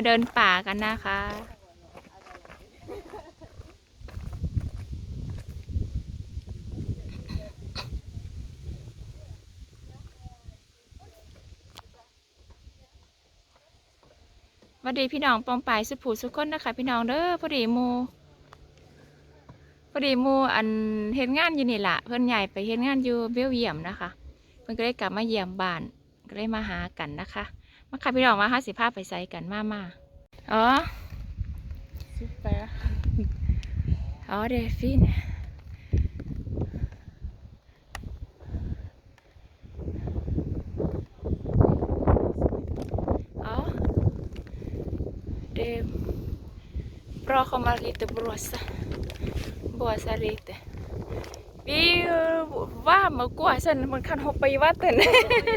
มาเดินป่ากันนะคะ วัสดีพี่น้องปองปายสุผูสุขคนนะคะ พี่น้องเด้อพอดีมูพอดีมูอันเฮ็ดงานอยู่นี่ละเพื่อนใหญ่ไปเฮ็ดงานอยู่เบลเยียมนะคะ เพื่อนก็ได้กลับมาเยี่ยมบ้านก็ได้มาหากันนะคะ มาค่ะพี่น้องมาห้าสิบห้าไปใส่กันมามาอ๋อ Super. อ๋อเดฟินอ๋อเด bra kommer lite blåsa blåsa lite vi eh, varm och gå sen man kan hoppa i vatten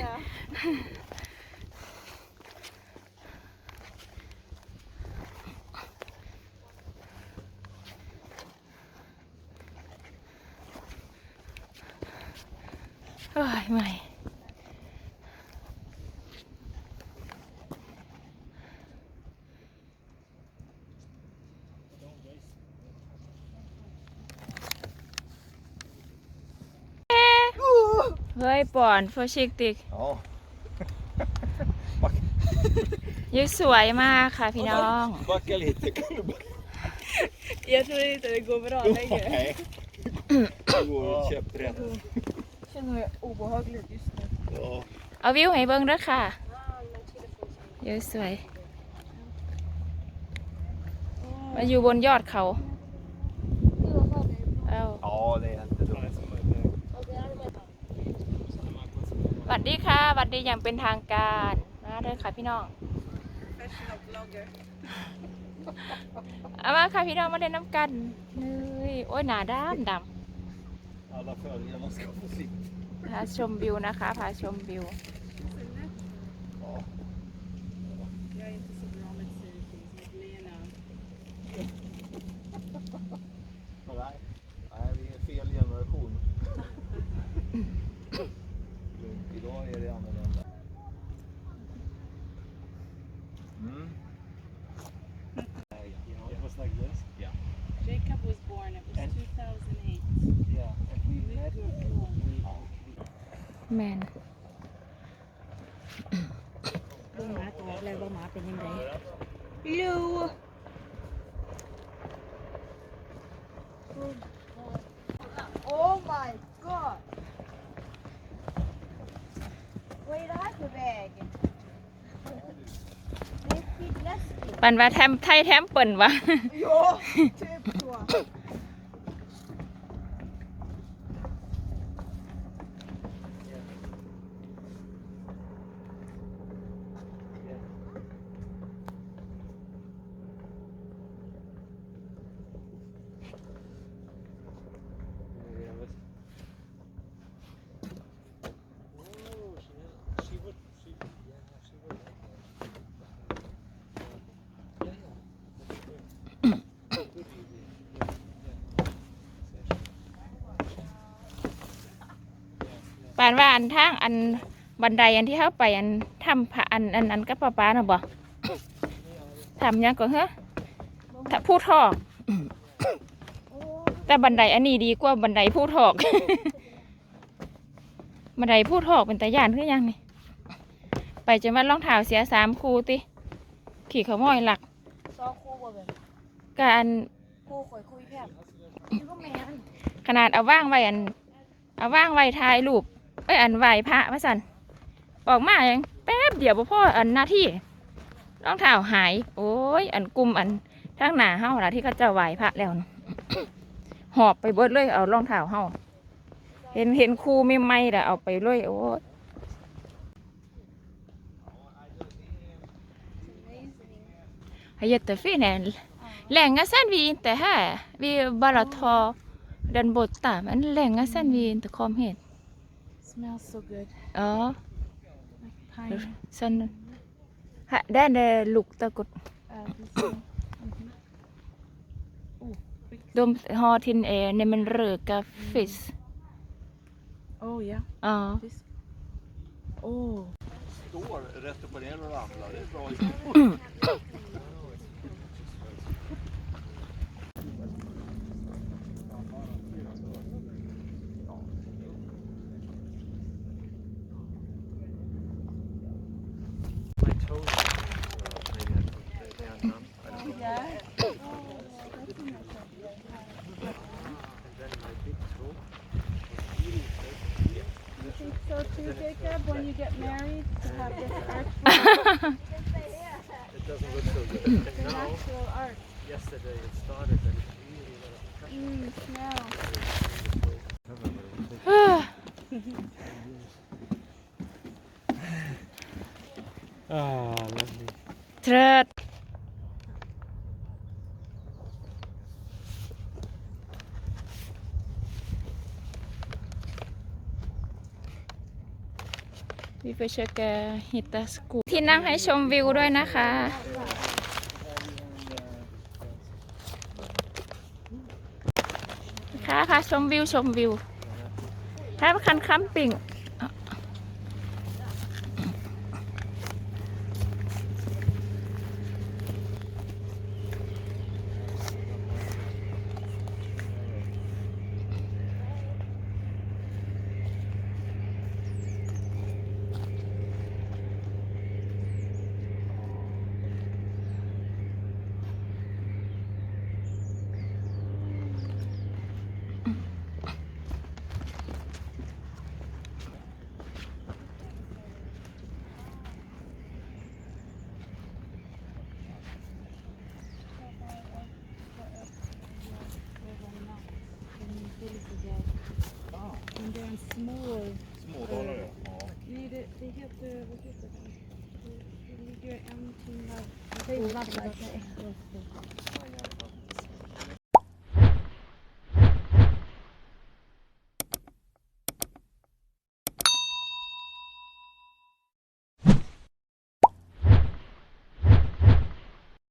Ja. Ôi mày Hơi bỏn försiktigt Ja. ยูสวยมากค่ะพี่น้อง Backa lite. Kan du backa? Jag tror inte det går bra längre. Nej. Det går käpprätt. Jag känner mig obehagligt just nu. Ja. เอาวิวให้เบิ้งด้วยค่ะยูสวยมาอยู่บนยอดเขาเอา Ja, det är inte dumt. สวัสดีค่ะสวัสดีอย่างเป็นทางการนะเด้อค่ะพี่น้อง Professional vlogger. เอามาค่ะพี่น้องมาเล่นน้ำกันเฮ้ยโอ้ยหนาดำด Alla följarna ska få sitt. ำพาชมวิวนะคะ พาชมวิว Ja. Jag är inte så bra med selfies med Lena. Nej. Nej, vi är fel generation. แมนเบิ่งหมาตัวแล้วว่าหมาเป็นยังไงลู Oh my god! Vad är det här för väg? Det är skitläskigt. ปันว่าแทมไทยแทมเปิ่นวะ Ja, typ så. ปานว่าอันทางอันบันไดอันที่เข้าไปอันทำผาอันอันอันกับป้าป้าน่ะบ่ทำยังก็เฮ้ถ้าผู้ทอก แต่บันไดอันนี้ดีกว่าบันไดผู้ทอก บันไดผู้ทอกเป็นตาย่านคือยังนี่ ไปจนว่ารองเท้าเสียสามคู่ติ ขี่เขาม้อยหลัก Så cô var väl? การ Cô khỏi khui hem. Du kom med han. ขนาดเอาว่างไว้อัน เอาว่างไว้ถ่ายรูป เอ้ยอันไหวพระพระสันออกมาเองแป๊บเดียวบ่พ่ออันหน้าที่รองเท้าหาย โอ้ย อันกลุ่มอันทางหน้าเฮาล่ะที่เขาจะไหวพระแล้วนะหอบไปเบิดเลยเอารองเท้าเฮาเห็นเห็นครูไม่ไม่ๆละเอาไปเลยโอ้ย Amazing. Jättefin är den. Länge sedan vi inte här. Vi bara tar den borta. Men länge sedan vi inte kom hit. Smells so good. Ja, Like pine. sen... Här, där det luktar gott. Uh, this one. De har till eh, nej men röka fisk. Oh yeah, Ja. this. Oh. står rätt upp och ner och ramlar. Det är bra. Jacob, when you get married, to have this arch. It doesn't look so good. Arch. yesterday it started and it really mm, smell. Ah, lovely. Trött. วิเฟเชอร์แกฮิตาสกูที่นั่งให้ชมวิวด้วยนะคะ ค่ะค่ะชมวิวชมวิวถ้าคันคัมปิ่ง arkadaşlar.